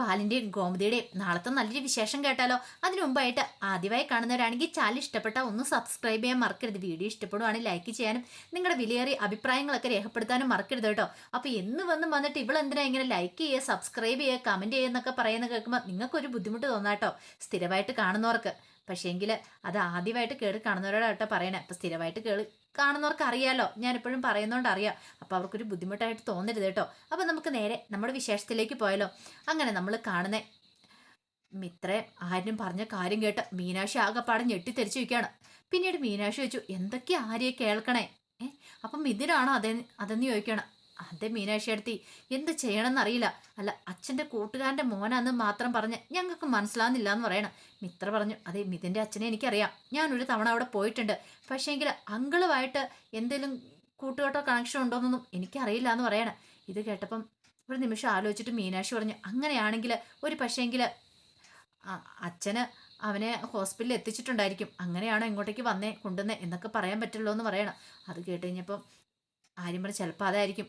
ബാലിന്റെയും ഗോമതിയുടെയും. നാളത്തെ നല്ലൊരു വിശേഷം കേട്ടാലോ? അതിനു മുമ്പായിട്ട് ആദ്യമായി കാണുന്നവരാണെങ്കിൽ ചാനൽ ഇഷ്ടപ്പെട്ട ഒന്ന് സബ്സ്ക്രൈബ് ചെയ്യാൻ മറക്കരുത്. വീഡിയോ ഇഷ്ടപ്പെടുവാണെങ്കിൽ ലൈക്ക് ചെയ്യാനും നിങ്ങളുടെ വിലയേറിയ അഭിപ്രായങ്ങളൊക്കെ രേഖപ്പെടുത്താനും മറക്കരുത് കേട്ടോ. അപ്പോൾ എന്ന് വന്ന് വന്നിട്ട് ഇവളെന്തിനാ ഇങ്ങനെ ലൈക്ക് ചെയ്യുക സബ്സ്ക്രൈബ് ചെയ്യുക കമന്റ് ചെയ്യുക എന്നൊക്കെ പറയുന്നത് കേൾക്കുമ്പോൾ നിങ്ങൾക്കൊരു ബുദ്ധിമുട്ട് തോന്നാട്ടോ. സ്ഥിരമായിട്ട് കാണുന്നവർക്ക്. പക്ഷേങ്കിൽ അത് ആദ്യമായിട്ട് കേട് കാണുന്നവരോടാട്ടോ പറയണേ. അപ്പം സ്ഥിരമായിട്ട് കേൾ കാണുന്നവർക്ക് അറിയാലോ. ഞാൻ എപ്പോഴും പറയുന്നതുകൊണ്ട് അറിയാം. അപ്പോൾ അവർക്കൊരു ബുദ്ധിമുട്ടായിട്ട് തോന്നരുത് കേട്ടോ. അപ്പോൾ നമുക്ക് നേരെ നമ്മുടെ വിശേഷത്തിലേക്ക് പോയാലോ. അങ്ങനെ നമ്മൾ കാണുന്ന. മിത്രേ ആരും പറഞ്ഞ കാര്യം കേട്ട് മീനാക്ഷി ആകെപ്പാടെ ഞെട്ടിത്തെരിച്ചു വയ്ക്കുകയാണ് പിന്നീട് മീനാക്ഷി വെച്ചു എന്തൊക്കെ ആര്യെ കേൾക്കണേ? ഏഹ് അപ്പം ഇതിനാണോ അതെ അതെന്ന് ചോദിക്കണം. അതെ മീനാക്ഷി എന്ത് ചെയ്യണമെന്ന് അറിയില്ല അല്ല അച്ഛന്റെ കൂട്ടുകാരന്റെ മോനാന്ന് മാത്രം പറഞ്ഞ് ഞങ്ങൾക്ക് മനസ്സിലാവുന്നില്ല എന്ന് പറയണം. മിത്ര പറഞ്ഞു അതെ മിതിന്റെ അച്ഛനെ എനിക്കറിയാം. ഞാൻ ഒരു തവണ അവിടെ പോയിട്ടുണ്ട്. പക്ഷേങ്കിൽ അങ്കിളുമായിട്ട് എന്തെങ്കിലും കൂട്ടുകെട്ടോ കണക്ഷൻ ഉണ്ടോയെന്നൊന്നും എനിക്കറിയില്ല എന്ന് പറയണം. ഇത് കേട്ടപ്പം ഒരു നിമിഷം ആലോചിച്ചിട്ട് മീനാക്ഷി പറഞ്ഞു അങ്ങനെയാണെങ്കിൽ ഒരു പക്ഷേങ്കിൽ അച്ഛന് അവനെ ഹോസ്പിറ്റലിൽ എത്തിച്ചിട്ടുണ്ടായിരിക്കും. അങ്ങനെയാണോ ഇങ്ങോട്ടേക്ക് വന്നേ കൊണ്ടുവന്നേ എന്നൊക്കെ പറയാൻ പറ്റുള്ളൂ എന്ന് പറയണം. അത് കേട്ട് കഴിഞ്ഞപ്പം ആര്യം പറഞ്ഞു ചിലപ്പോൾ അതായിരിക്കും.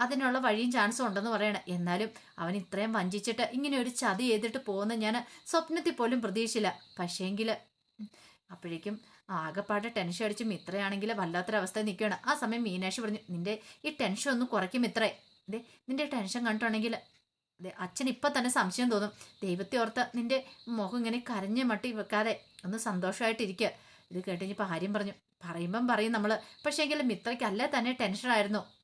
അതിനുള്ള വഴിയും ചാൻസും ഉണ്ടെന്ന് പറയണം. എന്നാലും അവൻ ഇത്രയും വഞ്ചിച്ചിട്ട് ഇങ്ങനെ ഒരു ചതി ചെയ്തിട്ട് പോകുന്ന ഞാൻ സ്വപ്നത്തിൽ പോലും പ്രതീക്ഷയില്ല പക്ഷേങ്കിൽ അപ്പോഴേക്കും ആകെപ്പാട് ടെൻഷൻ അടിച്ച് മിത്രയാണെങ്കിൽ വല്ലാത്തൊരവസ്ഥ നിൽക്കുകയാണ്. ആ സമയം മീനാക്ഷി പറഞ്ഞു നിന്റെ ഈ ടെൻഷൻ ഒന്ന് കുറയ്ക്കും മിത്രേ. അതെ നിന്റെ ടെൻഷൻ കണ്ടിട്ടുണ്ടെങ്കിൽ അതെ അച്ഛൻ ഇപ്പം തന്നെ സംശയം തോന്നും. ദൈവത്തെ ഓർത്ത് നിന്റെ മുഖം ഇങ്ങനെ കരഞ്ഞ് മട്ടി വെക്കാതെ ഒന്ന് സന്തോഷമായിട്ടിരിക്കുക. ഇത് കേട്ടിപ്പോൾ ആര്യം പറഞ്ഞു. പറയുമ്പം പറയും നമ്മൾ പക്ഷേ എങ്കിലും മിത്രയ്ക്കല്ല തന്നെ ടെൻഷനായിരുന്നു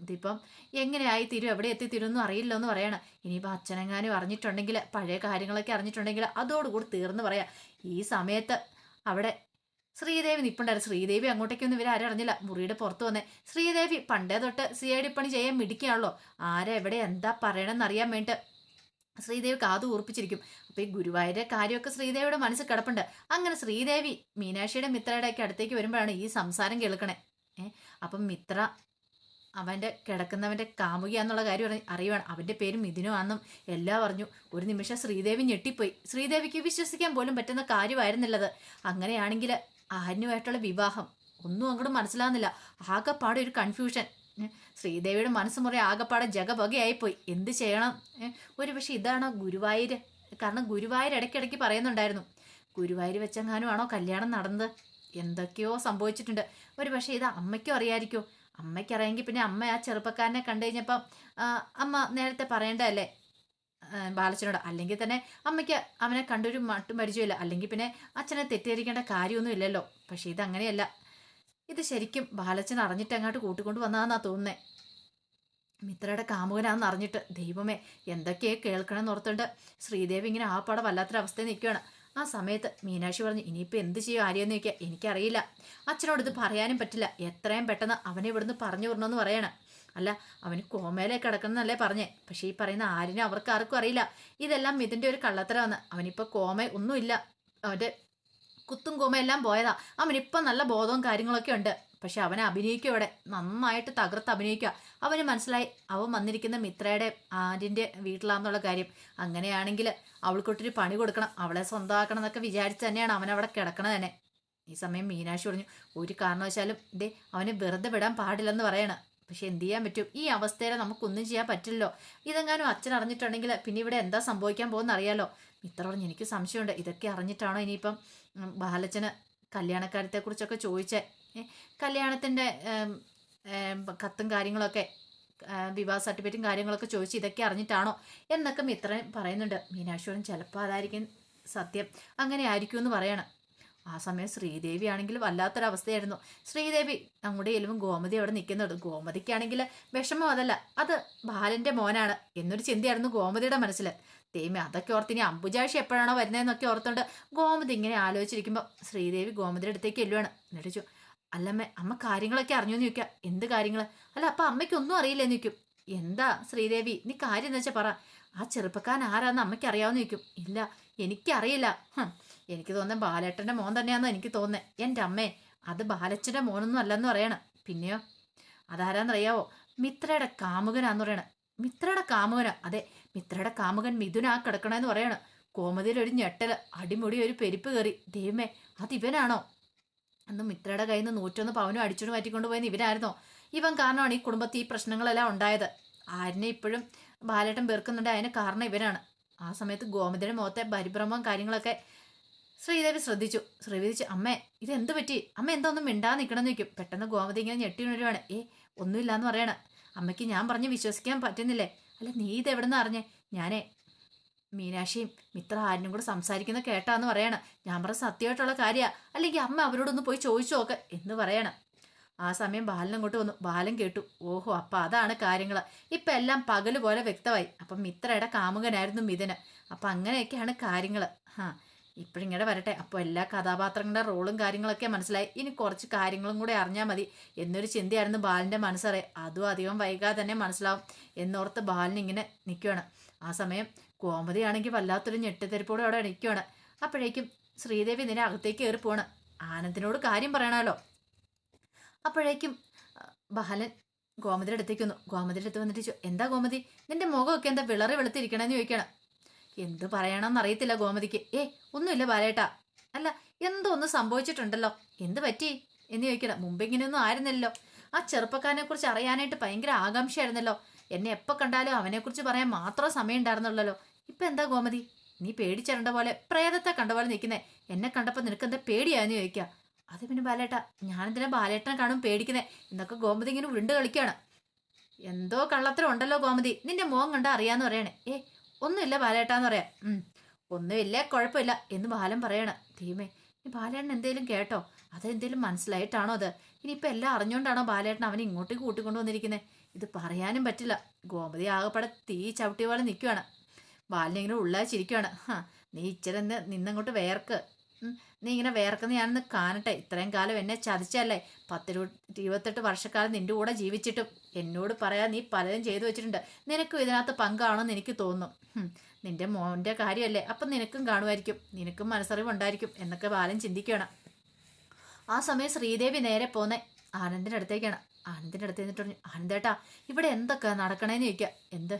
ഇതിപ്പം എങ്ങനെയായി തീരും എവിടെ എത്തി തീരും ഒന്നും അറിയില്ല എന്ന് പറയണം. ഇനിയിപ്പോൾ അച്ഛനെങ്ങാനും അറിഞ്ഞിട്ടുണ്ടെങ്കിൽ പഴയ കാര്യങ്ങളൊക്കെ അറിഞ്ഞിട്ടുണ്ടെങ്കിൽ അതോടുകൂടി തീർന്ന് പറയാം. ഈ സമയത്ത് അവിടെ ശ്രീദേവി നിപ്പുണ്ടായിരുന്നു. ശ്രീദേവി അങ്ങോട്ടേക്കൊന്നും ഇവരെ ആരും അറിഞ്ഞില്ല. മുറിയുടെ പുറത്ത് വന്നേ. ശ്രീദേവി പണ്ടേ തൊട്ട് സി ഐ ഡി പണി ചെയ്യാൻ മിടിക്കുകയാണല്ലോ ആരെ എവിടെ എന്താ പറയണമെന്ന് അറിയാൻ വേണ്ടിയിട്ട് ശ്രീദേവി കാതു ഊർപ്പിച്ചിരിക്കും. അപ്പോൾ ഈ ഗുരുവായൂരെ കാര്യമൊക്കെ ശ്രീദേവിയുടെ മനസ്സിൽ കിടപ്പുണ്ട്. അങ്ങനെ ശ്രീദേവി മീനാക്ഷിയുടെ മിത്രയുടെ ഒക്കെ അടുത്തേക്ക് വരുമ്പോഴാണ് ഈ സംസാരം കേൾക്കണേ. ഏഹ് അപ്പം മിത്ര അവന്റെ കിടക്കുന്നവന്റെ കാമുകി എന്നുള്ള കാര്യം അറി അറിയുവാണ്. അവന്റെ പേര് മിഥുനോ ആണെന്നും എല്ലാം പറഞ്ഞു ഒരു നിമിഷം ശ്രീദേവി ഞെട്ടിപ്പോയി. ശ്രീദേവിക്ക് വിശ്വസിക്കാൻ പോലും പറ്റുന്ന കാര്യമായിരുന്നില്ലത്. അങ്ങനെയാണെങ്കിൽ ആന്യുമായിട്ടുള്ള വിവാഹം ഒന്നും അങ്ങോട്ട് മനസ്സിലാകുന്നില്ല ആകെപ്പാടെ ഒരു കൺഫ്യൂഷൻ ശ്രീദേവിയുടെ മനസ്സ് മുറി ആകെപ്പാടെ ജഗപകയായിപ്പോയി. എന്ത് ചെയ്യണം? ഒരു പക്ഷേ ഇതാണ് ഗുരുവായൂർ കാരണം ഗുരുവായൂർ ഇടയ്ക്കിടയ്ക്ക് പറയുന്നുണ്ടായിരുന്നു. ഗുരുവായൂർ വെച്ചെങ്ങാനും ആണോ കല്യാണം നടന്നത്? എന്തൊക്കെയോ സംഭവിച്ചിട്ടുണ്ട്. ഒരു പക്ഷേ ഇത് അമ്മയ്ക്കും അറിയാമായിരിക്കോ അമ്മയ്ക്കറിയാമെങ്കിൽ പിന്നെ അമ്മ ആ ചെറുപ്പക്കാരനെ കണ്ടു കഴിഞ്ഞപ്പം അമ്മ നേരത്തെ പറയേണ്ടതല്ലേ? ബാലച്ചനോട്. അല്ലെങ്കിൽ തന്നെ അമ്മയ്ക്ക് അവനെ കണ്ടൊരു മട്ടും പരിചയമില്ല. അല്ലെങ്കിൽ പിന്നെ അച്ഛനെ തെറ്റിദ്ധരിക്കേണ്ട കാര്യമൊന്നും ഇല്ലല്ലോ. പക്ഷെ ഇതങ്ങനെയല്ല. ഇത് ശരിക്കും ബാലച്ചൻ അറിഞ്ഞിട്ട് അങ്ങോട്ട് കൂട്ടിക്കൊണ്ട് വന്നതാന്നാ തോന്നുന്നേ. മിത്രയുടെ കാമുകനാണെന്ന് അറിഞ്ഞിട്ട്. ദൈവമേ എന്തൊക്കെയോ കേൾക്കണമെന്ന് ഓർത്തുണ്ട് ശ്രീദേവി ഇങ്ങനെ ആ പടം വല്ലാത്തൊരവസ്ഥയിൽ നിൽക്കുകയാണ്. ആ സമയത്ത് മീനാക്ഷി പറഞ്ഞു ഇനിയിപ്പോൾ എന്ത് ചെയ്യും ആര്യെന്ന് ചോദിക്കുക എനിക്കറിയില്ല. അച്ഛനോട് ഇത് പറയാനും പറ്റില്ല. എത്രയും പെട്ടെന്ന് അവനെ ഇവിടുന്ന് പറഞ്ഞു വിടണമെന്ന് പറയണം. അല്ല അവന് കോമയിലേ കിടക്കണമെന്നല്ലേ പറഞ്ഞേ. പക്ഷേ ഈ പറയുന്ന ആരിനും അവർക്ക് ആർക്കും അറിയില്ല. ഇതെല്ലാം ഇതിന്റെ ഒരു കള്ളത്തരമാണ്. അവനിപ്പോൾ കോമ ഒന്നുമില്ല. അവന്റെ കുത്തും കോമയെല്ലാം പോയതാ. അവനിപ്പം നല്ല ബോധവും കാര്യങ്ങളൊക്കെ ഉണ്ട്. പക്ഷെ അവനെ അഭിനയിക്കും അവിടെ. നന്നായിട്ട് തകർത്ത് അഭിനയിക്കുക. അവന് മനസ്സിലായി അവൻ വന്നിരിക്കുന്ന മിത്രയുടെ ആന്റിന്റെ വീട്ടിലാണെന്നുള്ള കാര്യം. അങ്ങനെയാണെങ്കിൽ അവൾക്കൊട്ടൊരു പണി കൊടുക്കണം അവളെ സ്വന്തമാക്കണം എന്നൊക്കെ വിചാരിച്ച് തന്നെയാണ് അവൻ അവിടെ കിടക്കണത് തന്നെ. ഈ സമയം മീനാക്ഷി പറഞ്ഞു ഒരു കാരണവശാലും ഇതേ അവനെ വെറുതെ വിടാൻ പാടില്ലെന്ന് പറയണം. പക്ഷെ എന്ത് ചെയ്യാൻ പറ്റും? ഈ അവസ്ഥയിൽ നമുക്കൊന്നും ചെയ്യാൻ പറ്റില്ലല്ലോ. ഇതെങ്ങാനും അച്ഛൻ അറിഞ്ഞിട്ടുണ്ടെങ്കിൽ പിന്നെ ഇവിടെ എന്താ സംഭവിക്കാൻ പോകുന്ന അറിയാലോ മിത്ര പറഞ്ഞു എനിക്ക് സംശയമുണ്ട്. ഇതൊക്കെ അറിഞ്ഞിട്ടാണോ ഇനിയിപ്പം ബാലച്ചന് കല്യാണക്കാര്യത്തെക്കുറിച്ചൊക്കെ ചോദിച്ചേ? കല്യാണത്തിന്റെ കത്തും കാര്യങ്ങളൊക്കെ വിവാഹ സർട്ടിഫിക്കറ്റും കാര്യങ്ങളൊക്കെ ചോദിച്ച് ഇതൊക്കെ അറിഞ്ഞിട്ടാണോ എന്നൊക്കെ മിത്രൻ പറയുന്നുണ്ട്. മീനാക്ഷിയോടും ചിലപ്പോൾ അതായിരിക്കും സത്യം. അങ്ങനെ ആയിരിക്കും എന്ന് പറയണം. ആ സമയം ശ്രീദേവി ആണെങ്കിൽ വല്ലാത്തൊരവസ്ഥയായിരുന്നു. ശ്രീദേവി നമ്മുടെ ചെല്ലുമ്പോൾ ഗോമതി അവിടെ നിൽക്കുന്നുണ്ട്. ഗോമതിക്കാണെങ്കിൽ വിഷമം അതല്ല. അത് ബാലന്റെ മോനാണ് എന്നൊരു ചിന്തയായിരുന്നു ഗോമതിയുടെ മനസ്സിൽ. തേമി അതൊക്കെ ഓർത്ത് ഇനി അമ്പുജാഷി എപ്പോഴാണോ വരുന്നതെന്നൊക്കെ ഓർത്തുകൊണ്ട് ഗോമതി ഇങ്ങനെ ആലോചിച്ചിരിക്കുമ്പോൾ ശ്രീദേവി ഗോമതിയുടെ അടുത്തേക്ക് എല്ലുവാണ് എന്നിട്ട് അല്ലമ്മ അമ്മ കാര്യങ്ങളൊക്കെ അറിഞ്ഞു എന്ന് ചോദിക്കുക എന്ത് കാര്യങ്ങൾ അല്ല അപ്പം അമ്മയ്ക്കൊന്നും അറിയില്ലെന്ന് ചോദിക്കും. എന്താ ശ്രീദേവി നീ കാര്യം എന്ന് വെച്ചാൽ പറ. ആ ചെറുപ്പക്കാരൻ ആരാന്ന് അമ്മയ്ക്ക് അറിയാമെന്ന് ചോദിക്കും. ഇല്ല എനിക്കറിയില്ല. എനിക്ക് തോന്നുന്നത് ബാലേട്ടന്റെ മോൻ തന്നെയാണെന്ന് എനിക്ക് തോന്നുന്നത് എന്റെ അമ്മേ അത് ബാലച്ചന്റെ മോനൊന്നും അല്ലെന്ന് പറയണം. പിന്നെയോ? അതാരാന്നറിയാവോ? മിത്രയുടെ കാമുകനാന്ന് പറയണം. മിത്രയുടെ കാമുകനാ. അതെ മിത്രയുടെ കാമുകൻ മിഥുനാ കിടക്കണമെന്ന് പറയണം. കോമതിയിൽ ഒരു ഞെട്ടൽ അടിമുടി ഒരു പെരുപ്പ് കയറി ദൈവമേ അതിവനാണോ? അന്ന് മിത്രയുടെ കയ്യിൽ നിന്ന് നൂറ്റൊന്ന് പവനും അടിച്ചുകൊണ്ട് മാറ്റിക്കൊണ്ട് പോയെന്ന് ഇവനായിരുന്നോ ഇവൻ കാരണമാണ് ഈ കുടുംബത്തിൽ ഈ പ്രശ്നങ്ങളെല്ലാം ഉണ്ടായത്. ആരിനെ ഇപ്പോഴും ബാലേട്ടൻ വെറുക്കുന്നുണ്ട്. അതിന് കാരണം ഇവനാണ് ആ സമയത്ത് ഗോമതിയുടെ മുഖത്തെ പരിഭ്രമവും കാര്യങ്ങളൊക്കെ ശ്രീദേവി ശ്രദ്ധിച്ചു. ശ്രീദേവി അമ്മേ ഇത് എന്ത് പറ്റി? അമ്മ എന്താ ഒന്നും മിണ്ടാ നിൽക്കണം എന്ന് ചോദിക്കും. പെട്ടെന്ന് ഗോമതി ഇങ്ങനെ ഞെട്ടി ഉണരുവാണ്. ഏ ഒന്നുമില്ലാന്ന് പറയണ. അമ്മയ്ക്ക് ഞാൻ പറഞ്ഞ് വിശ്വസിക്കാൻ പറ്റുന്നില്ലേ? അല്ല നീ ഇത് എവിടെ നിന്ന് അറിഞ്ഞേ? ഞാനേ മീനാക്ഷിയും മിത്ര ആരിനും കൂടെ സംസാരിക്കുന്ന കേട്ടാന്ന് പറയണം. ഞാൻ പറ സത്യമായിട്ടുള്ള കാര്യമാണ് അല്ലെങ്കിൽ അമ്മ അവരോടൊന്ന് പോയി ചോദിച്ചു നോക്ക് എന്ന് പറയണം. ആ സമയം ബാലൻ അങ്ങോട്ട് വന്നു. ബാലൻ കേട്ടു. ഓഹോ അപ്പം അതാണ് കാര്യങ്ങൾ ഇപ്പം എല്ലാം പകൽ പോലെ വ്യക്തമായി. അപ്പം മിത്രയുടെ കാമുകനായിരുന്നു മിഥുന് അപ്പം അങ്ങനെയൊക്കെയാണ് കാര്യങ്ങൾ ഹാ ഇപ്പോഴിങ്ങനെ വരട്ടെ. അപ്പോൾ എല്ലാ കഥാപാത്രങ്ങളുടെ റോളും കാര്യങ്ങളൊക്കെ മനസ്സിലായി. ഇനി കുറച്ച് കാര്യങ്ങളും കൂടെ അറിഞ്ഞാൽ മതി. എന്നൊരു ചിന്തയായിരുന്നു ബാലിന്റെ മനസ്സറേ അതും അധികം വൈകാതെ തന്നെ മനസ്സിലാവും എന്നോർത്ത് ബാലൻ ഇങ്ങനെ നിൽക്കുകയാണ് ആ സമയം ഗോമതിയാണെങ്കിൽ വല്ലാത്തൊരു ഞെട്ടിത്തെരിപ്പോടെ അവിടെ നിൽക്കുകയാണ് അപ്പോഴേക്കും ശ്രീദേവി നിന്നെ അകത്തേക്ക് കയറി പോവാണ് ആനന്ദിനോട് കാര്യം പറയണമല്ലോ. അപ്പോഴേക്കും ബഹലൻ ഗോമതിയുടെ അടുത്തേക്ക് വന്നു. ഗോമതിയുടെ അടുത്ത് വന്നിട്ട് എന്താ ഗോമതി? നിന്റെ മുഖമൊക്കെ എന്താ വിളറി വെളുത്തിരിക്കണമെന്ന് ചോദിക്കണം. എന്ത് പറയണമെന്ന് അറിയത്തില്ല ഗോമതിക്ക്. ഏ ഒന്നുമില്ല ബാലേട്ടാ. അല്ല എന്തോ ഒന്ന് സംഭവിച്ചിട്ടുണ്ടല്ലോ. എന്ത് പറ്റി? എന്ന് ചോദിക്കണം. മുമ്പ് ഇങ്ങനെയൊന്നും ആയിരുന്നല്ലോ ആ ചെറുപ്പക്കാരനെ കുറിച്ച് അറിയാനായിട്ട് ഭയങ്കര ആകാംക്ഷയായിരുന്നല്ലോ. എന്നെ എപ്പോൾ കണ്ടാലും അവനെക്കുറിച്ച് പറയാൻ മാത്രം സമയം ഉണ്ടായിരുന്നുള്ളല്ലോ ഇപ്പൊ എന്താ ഗോമതി? നീ പേടിച്ചിരണ്ട പോലെ പ്രേതത്തെ കണ്ട പോലെ നിൽക്കുന്നേ. എന്നെ കണ്ടപ്പോൾ നിനക്ക് എന്താ പേടിയാന്ന് ചോദിക്കുക അത് പിന്നെ ബാലേട്ട ഞാനെന്തിനാ ബാലേട്ടനെ കാണും പേടിക്കുന്നേ? എന്നൊക്കെ ഗോമതി ഇങ്ങനെ ഉരുണ്ട് കളിക്കുകയാണ് എന്തോ കള്ളത്തരം ഉണ്ടല്ലോ ഗോമതി. നിന്റെ മോൻ കണ്ട അറിയാന്ന് പറയണേ. ഏ ഒന്നുമില്ല ബാലേട്ടാന്ന് പറയാം ഒന്നുമില്ല കുഴപ്പമില്ല എന്ന് ബാലൻ പറയണ. ദീമേ ഈ ബാലേട്ടൻ എന്തേലും കേട്ടോ? അതെന്തേലും മനസ്സിലായിട്ടാണോ അത്? ഇനിയിപ്പോൾ എല്ലാം അറിഞ്ഞുകൊണ്ടാണോ ബാലേട്ടൻ അവനെ ഇങ്ങോട്ടേക്ക് കൂട്ടിക്കൊണ്ടു വന്നിരിക്കുന്നത് ഇത് പറയാനും പറ്റില്ല. ഗോമതി ആകെപ്പാടെ തീ ചവിട്ടിയ പോലെ നിൽക്കുകയാണ് ബാലിനിങ്ങനെ ഉള്ളാച്ചിരിക്കുകയാണ് ചിരിക്കുകയാണ് നീ ഇച്ചിരി നിന്ന് നിന്നങ്ങോട്ട് വേർക്ക്. നീ ഇങ്ങനെ വേർക്കുന്ന ഞാനൊന്ന് കാണട്ടെ. ഇത്രയും കാലം എന്നെ ചതിച്ചല്ലേ പത്തിരു ഇരുപത്തെട്ട് വർഷക്കാലം നിന്റെ കൂടെ ജീവിച്ചിട്ടും എന്നോട് പറയാൻ നീ പലതും ചെയ്തു വെച്ചിട്ടുണ്ട്. നിനക്കും ഇതിനകത്ത് പങ്കാണെന്ന് എനിക്ക് തോന്നും. നിന്റെ മോന്റെ കാര്യമല്ലേ? അപ്പം നിനക്കും കാണുമായിരിക്കും. നിനക്കും മനസ്സറിവുണ്ടായിരിക്കും എന്നൊക്കെ ബാലൻ ചിന്തിക്കുകയാണ്. ആ സമയം ശ്രീദേവി നേരെ പോന്നെ ആനന്ദിന്റെ അടുത്തേക്കാണ് ആനന്ദിന്റെ അടുത്ത് നിന്നിട്ട് പറഞ്ഞു ആനന്ദേട്ടാ ഇവിടെ എന്തൊക്കെ നടക്കണേന്ന് ചോദിക്കുക എന്ത്?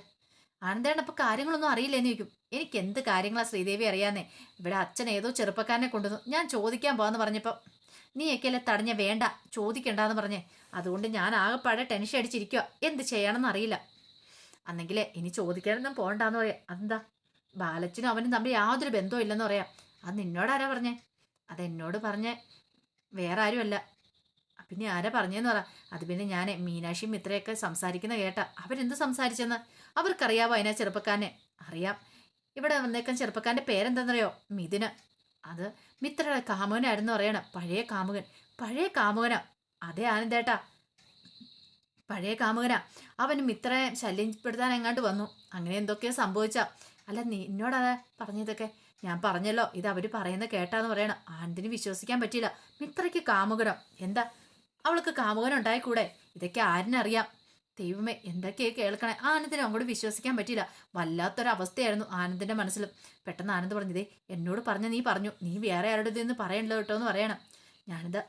ആനന്ദേട്ടൻ ഇപ്പം കാര്യങ്ങളൊന്നും അറിയില്ലെന്ന് ചോദിക്കും. എനിക്ക് എന്ത് കാര്യങ്ങളാ ശ്രീദേവി അറിയാന്നേ? ഇവിടെ അച്ഛൻ ഏതോ ചെറുപ്പക്കാരനെ കൊണ്ടുവന്നു. ഞാൻ ചോദിക്കാൻ പോകാന്ന് പറഞ്ഞപ്പോൾ നീയൊക്കെയല്ലേ തടഞ്ഞ? വേണ്ട. ചോദിക്കണ്ടെന്ന് പറഞ്ഞേ. അതുകൊണ്ട് ഞാൻ ആകെപ്പാടെ ടെൻഷൻ അടിച്ചിരിക്കുക എന്ത് ചെയ്യണമെന്ന് അറിയില്ല. അന്നെങ്കിലേ ഇനി ചോദിക്കാനൊന്നും പോകണ്ടെന്ന് പറയാം. അതെന്താ? ബാലച്ചനും അവനും തമ്മിൽ യാതൊരു ബന്ധവും ഇല്ലെന്ന് പറയാം. അത് നിന്നോടാരാ പറഞ്ഞേ? അതെന്നോട് പറഞ്ഞേ. വേറെ ആരുമല്ല പിന്നെ ആരാ പറഞ്ഞെന്ന് പറ. അത് പിന്നെ ഞാൻ മീനാക്ഷിയും മിത്രയൊക്കെ സംസാരിക്കുന്ന കേട്ട. അവരെന്ത് സംസാരിച്ചെന്ന്? അവർക്കറിയാവോ അതിനാ ചെറുപ്പക്കാരനെ? അറിയാം. ഇവിടെ വന്നേക്കാൻ ചെറുപ്പക്കാരന്റെ പേരെന്താണെന്നറിയോ മിഥുന്. അത് മിത്രയുടെ കാമുകനായിരുന്നു പറയണം. പഴയ കാമുകൻ. പഴയ കാമുകനാ. അതേ ആനന്ദേട്ടാ. പഴയ കാമുകനാ. അവൻ മിത്രയെ ശല്യപ്പെടുത്താൻ എങ്ങാണ്ട് വന്നു. അങ്ങനെ എന്തൊക്കെയോ സംഭവിച്ചാ. അല്ല നീ എന്നോടാ പറഞ്ഞതൊക്കെ? ഞാൻ പറഞ്ഞല്ലോ. ഇത് അവർ പറയുന്ന കേട്ടാന്ന് പറയണം. ആനന്ദിന് വിശ്വസിക്കാൻ പറ്റിയില്ല. മിത്രയ്ക്ക് കാമുകനോ? എന്താ? അവൾക്ക് കാമുകൻ ഉണ്ടായിക്കൂടെ? ഇതൊക്കെ ആരിനറിയാം? ദൈവമേ എന്തൊക്കെയാ കേൾക്കണേ? ആനന്ദിനെ അങ്ങോട്ട് വിശ്വസിക്കാൻ പറ്റിയില്ല. വല്ലാത്തൊരവസ്ഥയായിരുന്നു ആനന്ദിന്റെ മനസ്സിലും പെട്ടെന്ന് ആനന്ദ് പറഞ്ഞതേ എന്നോട് പറഞ്ഞ നീ പറഞ്ഞു. നീ വേറെ ആരുടെ ഇതൊന്നും പറയണ്ടല്ലോ കേട്ടോ എന്ന് പറയണം. ഞാനിത്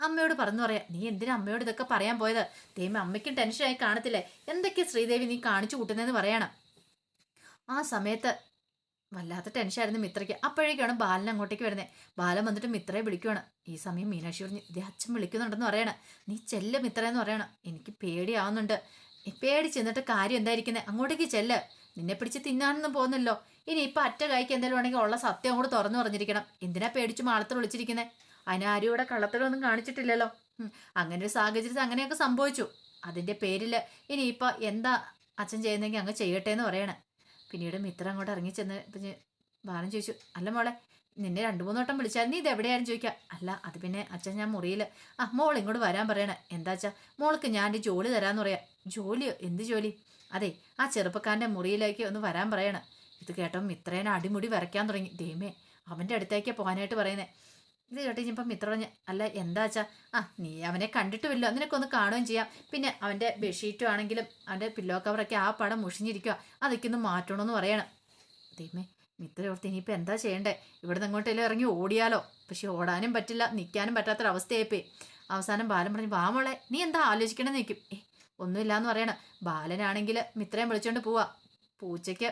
അമ്മയോട് പറഞ്ഞു പറയാം. നീ എന്തിനാ അമ്മയോട് ഇതൊക്കെ പറയാൻ പോയത്? ദൈവം അമ്മയ്ക്കും ടെൻഷനായി കാണത്തില്ലേ? എന്തൊക്കെയാ ശ്രീദേവി നീ കാണിച്ചു കൂട്ടുന്നതെന്ന് പറയണം. ആ സമയത്ത് വല്ലാത്ത ടെൻഷനായിരുന്നു മിത്രയ്ക്ക്. അപ്പോഴേക്കാണ് ബാലൻ അങ്ങോട്ടേക്ക് വരുന്നത് ബാലൻ വന്നിട്ട് മിത്രയെ വിളിക്കുവാണ്. ഈ സമയം മീനാക്ഷി പറഞ്ഞു ഇതേ അച്ഛൻ വിളിക്കുന്നുണ്ടെന്ന് പറയണം. നീ ചെല്ല മിത്ര എന്ന് പറയണം. എനിക്ക് പേടിയാവുന്നുണ്ട്. പേടി ചെന്നിട്ട് കാര്യം എന്തായിരിക്കുന്നത് അങ്ങോട്ടേക്ക് ചെല്ല്. നിന്നെ പിടിച്ച് തിന്നാനൊന്നും പോകുന്നല്ലോ ഇനി ഇപ്പൊ അറ്റ കായ്ക്ക് എന്തെങ്കിലും ഉണ്ടെങ്കിൽ ഉള്ള സത്യം അങ്ങോട്ട് തുറന്നു പറഞ്ഞിരിക്കണം. എന്തിനാ പേടിച്ച് മാളത്തിൽ വിളിച്ചിരിക്കുന്നത് അതിനാരും ഇവിടെ കള്ളത്തിലൊന്നും കാണിച്ചിട്ടില്ലല്ലോ. അങ്ങനെ ഒരു സാഹചര്യത്തിൽ അങ്ങനെയൊക്കെ സംഭവിച്ചു. അതിന്റെ പേരിൽ ഇനി ഇപ്പൊ എന്താ അച്ഛൻ ചെയ്യുന്നെങ്കിൽ അങ്ങ് ചെയ്യട്ടെ എന്ന് പറയണേ. പിന്നീട് മിത്ര അങ്ങോട്ട് ഇറങ്ങി ചെന്ന് പിന്നെ ബാലൻ ചോദിച്ചു അല്ല മോളെ നിന്നെ രണ്ടു മൂന്ന് വട്ടം വിളിച്ചാൽ നീ ഇത് എവിടെയായിരുന്നു ചോദിക്കാം? അല്ല അത് പിന്നെ അച്ഛൻ ഞാൻ മുറിയിൽ ആ മോൾ ഇങ്ങോട്ട് വരാൻ പറയണേ. എന്താ അച്ഛാ? മോൾക്ക് ഞാൻ ജോലി തരാമെന്ന് പറയാം. ജോലിയോ? എന്ത് ജോലി? അതെ ആ ചെറുപ്പക്കാരന്റെ മുറിയിലേക്ക് ഒന്ന് വരാൻ പറയണേ. ഇത് കേട്ടോ മിത്രേനെ അടിമുടി വരയ്ക്കാൻ തുടങ്ങി. ദൈമേ അവന്റെ അടുത്തേക്ക് പോകാനായിട്ട് പറയുന്നേ. ഇത് കേട്ട് ഇനിയിപ്പം മിത്ര പറഞ്ഞ അല്ല എന്താ വെച്ചാ ആ നീ അവനെ കണ്ടിട്ടുമില്ല നിനക്കൊന്ന് കാണുകയും ചെയ്യാം. പിന്നെ അവന്റെ ബെഡ്ഷീറ്റും ആണെങ്കിലും അവന്റെ പില്ലോ കവറൊക്കെ ആ പടം മുഷിഞ്ഞിരിക്കുക അതൊക്കെ ഒന്ന് മാറ്റണമെന്ന് പറയണം. ദൈവമേ മിത്ര ഓർത്ത് ഇനിയിപ്പോൾ എന്താ ചെയ്യണ്ടേ? ഇവിടുന്ന് അങ്ങോട്ടെല്ലാം ഇറങ്ങി ഓടിയാലോ? പക്ഷെ ഓടാനും പറ്റില്ല നിൽക്കാനും പറ്റാത്തൊരവസ്ഥയായിപ്പോയി അവസാനം ബാലൻ പറഞ്ഞു വാ മോളെ നീ എന്താ ആലോചിക്കണമെന്ന് നിൽക്കും ഏ ഒന്നുമില്ലാന്ന് പറയണം. ബാലനാണെങ്കിൽ മിത്രയും വിളിച്ചോണ്ട് പോവാ. പൂച്ചയ്ക്ക്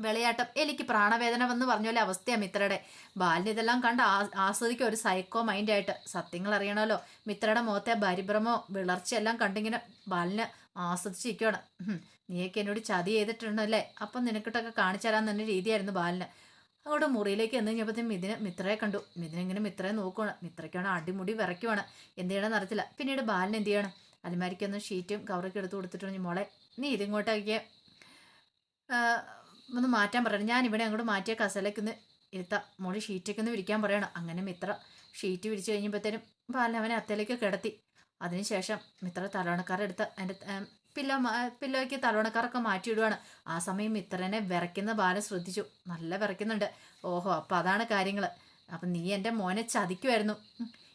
വിളയാട്ടം. എനിക്ക് പ്രാണവേദന വന്ന് പറഞ്ഞ പോലെ അവസ്ഥയാണ് മിത്രയുടെ. ബാലിന് ഇതെല്ലാം കണ്ട് ആ- ആസ്വദിക്കുക ഒരു സൈക്കോ മൈൻഡായിട്ട് സത്യങ്ങൾ അറിയണമല്ലോ. മിത്രയുടെ മുഖത്തെ പരിഭ്രമോ വിളർച്ചയെല്ലാം കണ്ടിങ്ങനെ ബാലിന് ആസ്വദിച്ചിരിക്കുകയാണ്. നീയൊക്കെ എന്നോട് ചതി ചെയ്തിട്ടുണ്ടല്ലേ? അപ്പം നിനക്കിട്ടൊക്കെ കാണിച്ചു തരാൻ തന്നെ രീതിയായിരുന്നു ബാലിന്. അങ്ങോട്ട് മുറിയിലേക്ക് എന്ന് കഴിഞ്ഞപ്പോഴത്തേക്കും മിഥിന് മിത്രയെ കണ്ടു. മിഥുന ഇങ്ങനെ മിത്രയെ നോക്കുവാണ്. മിത്രയ്ക്കാണ് അടിമുടി വിറയ്ക്കുവാണ്. എന്ത് ചെയ്യണമെന്ന് അറിയത്തില്ല. പിന്നീട് ബാലിന് എന്ത് ചെയ്യണം? അലമാരിക്കൊന്ന് ഷീറ്റും കവറൊക്കെ എടുത്ത് കൊടുത്തിട്ടുണ്ട് മോളെ നീ ഇതിങ്ങോട്ടേക്ക് ഒന്ന് മാറ്റാൻ പറയണം. ഞാൻ ഇവിടെ അങ്ങോട്ട് മാറ്റിയ കസലേക്കൊന്ന് ഇരുത്താം. മോളി ഷീറ്റൊക്കെ ഒന്ന് വിരിക്കാൻ പറയണം. അങ്ങനെ മിത്ര ഷീറ്റ് വിരിച്ചു കഴിഞ്ഞപ്പോഴത്തേനും അവനെ അത്തേലേക്ക് കിടത്തി. അതിനുശേഷം മിത്ര തലോണക്കാരെടുത്ത് എന്റെ പില്ലോ പില്ലോയ്ക്ക് തലോണക്കാരൊക്കെ മാറ്റിയിടുവാണ്. ആ സമയം മിത്രനെ വിറയ്ക്കുന്ന ബാലൻ ശ്രദ്ധിച്ചു. നല്ല വിറയ്ക്കുന്നുണ്ട്. ഓഹോ അപ്പം അതാണ് കാര്യങ്ങൾ അപ്പം നീ എന്റെ മോനെ ചതിക്കുമായിരുന്നു.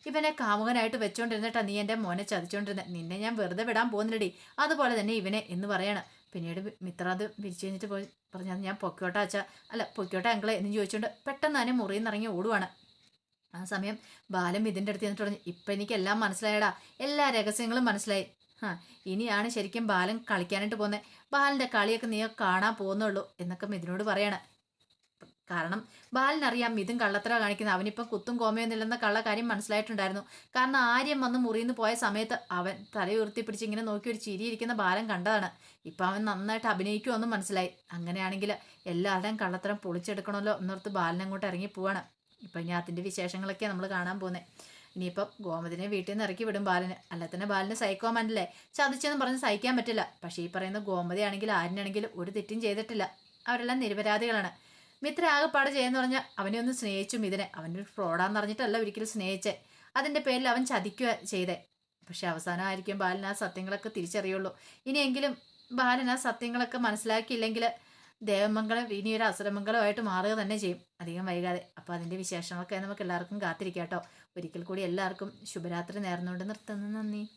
ഇവനെ കാമുകനായിട്ട് വെച്ചോണ്ടിരുന്നിട്ടാ നീ എന്റെ മോനെ ചതിച്ചോണ്ടിരുന്നത് നിന്നെ ഞാൻ വെറുതെ വിടാൻ പോകുന്നില്ലടി. അതുപോലെ തന്നെ ഇവനെ എന്ന് പറയാണ്. പിന്നീട് മിത്ര അത് വിരിച്ചു കഴിഞ്ഞിട്ട് പോയി. പറഞ്ഞത് ഞാൻ പൊക്കോട്ട അച്ഛ. അല്ല പൊക്കോട്ട അങ്കിളെ എന്ന് ചോദിച്ചുകൊണ്ട് പെട്ടെന്ന് തന്നെ മുറിയിൽ നിന്ന് ഇറങ്ങി ഓടുവാണ്. ആ സമയം ബാലം ഇതിന്റെ അടുത്ത് എന്നിട്ട് പറഞ്ഞു ഇപ്പം എനിക്കെല്ലാം മനസ്സിലായടാ. എല്ലാ രഹസ്യങ്ങളും മനസ്സിലായി. ആ ഇനിയാണ് ശരിക്കും ബാലൻ കളിക്കാനായിട്ട് പോകുന്നത് ബാലന്റെ കളിയൊക്കെ നീ കാണാൻ പോകുന്നുള്ളൂ എന്നൊക്കെ മിഥുനോട് പറയണം. കാരണം ബാലിനറിയാം മിഥുൻ കള്ളത്തര കാണിക്കുന്നത്. അവനിപ്പം കുത്തും കോമയൊന്നുമില്ലെന്ന കള്ള കാര്യം മനസ്സിലായിട്ടുണ്ടായിരുന്നു. കാരണം ആര്യം വന്ന് മുറിയിൽ നിന്ന് പോയ സമയത്ത് അവൻ തലയുയർത്തി ഇങ്ങനെ നോക്കി ഒരു ചിരിയിരിക്കുന്ന ബാലൻ കണ്ടതാണ്. ഇപ്പം അവൻ നന്നായിട്ട് അഭിനയിക്കുമെന്നും മനസ്സിലായി. അങ്ങനെയാണെങ്കിൽ എല്ലാവരുടെയും കള്ളത്തരം പൊളിച്ചെടുക്കണമല്ലോ എന്നോർത്ത് ബാലൻ അങ്ങോട്ട് ഇറങ്ങി പോവാണ്. ഇപ്പം ഇനി അതിന്റെ വിശേഷങ്ങളൊക്കെ നമ്മൾ കാണാൻ പോകുന്നത് ഇനിയിപ്പം ഗോമതിനെ വീട്ടിൽ നിന്ന് ഇറക്കി വിടും ബാലന് അല്ല തന്നെ ബാലന് സൈക്കോ മനല്ലേ ചതിച്ചെന്ന് പറഞ്ഞ് സഹിക്കാൻ പറ്റില്ല. പക്ഷേ ഈ പറയുന്ന ഗോമതി ആണെങ്കിൽ ആരിനാണെങ്കിലും ഒരു തെറ്റും ചെയ്തിട്ടില്ല. അവരെല്ലാം നിരപരാധികളാണ്. മിത്ര ആകെപ്പാട് ചെയ്യുന്ന പറഞ്ഞാൽ അവനെ ഒന്ന് സ്നേഹിച്ചു മിഥുനെ. അവനൊരു ഫ്രോഡാന്ന് പറഞ്ഞിട്ടല്ല ഒരിക്കലും സ്നേഹിച്ചേ. അതിന്റെ പേരിൽ അവൻ ചതിക്കുക ചെയ്തേ. പക്ഷെ അവസാനമായിരിക്കും ബാലൻ ആ സത്യങ്ങളൊക്കെ തിരിച്ചറിയുള്ളൂ. ഇനിയെങ്കിലും ബാലൻ ആ സത്യങ്ങളൊക്കെ മനസ്സിലാക്കിയില്ലെങ്കിൽ ദേവമംഗലം ഇനി ഒരു അസുരമംഗലമായിട്ട് മാറുക തന്നെ ചെയ്യും. അധികം വൈകാതെ. അപ്പോൾ അതിന്റെ വിശേഷങ്ങളൊക്കെ നമുക്ക് എല്ലാവർക്കും കാത്തിരിക്കാം കേട്ടോ. ഒരിക്കൽ കൂടി എല്ലാവർക്കും ശുഭരാത്രി നേർന്നുകൊണ്ട് നിർത്തുന്നു. നന്ദി.